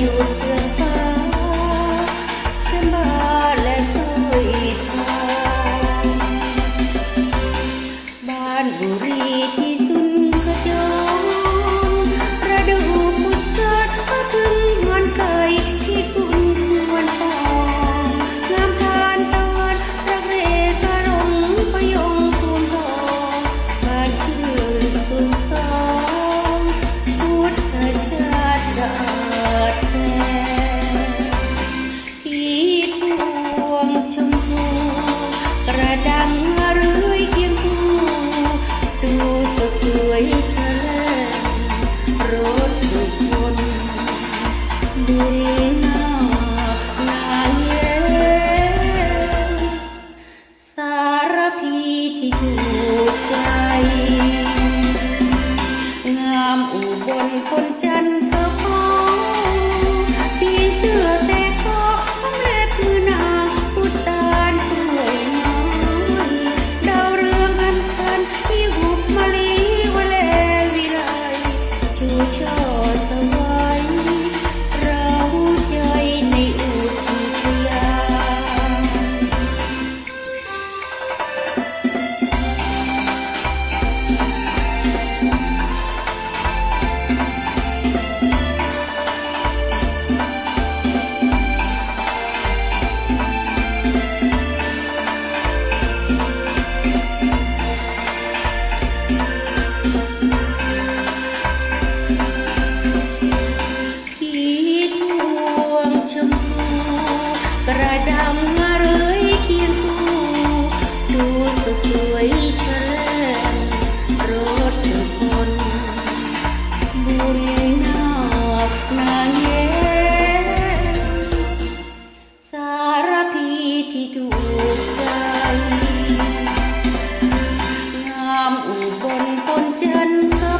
you would feel ดแสงอีวงชมพูกระดัง เสือแต่คอผมเล็บมือนางพุตานกล้วน้อยดาวเรืองอันชันมีหุบมะลิวะเลวิไลชูช่อสวร chân cơ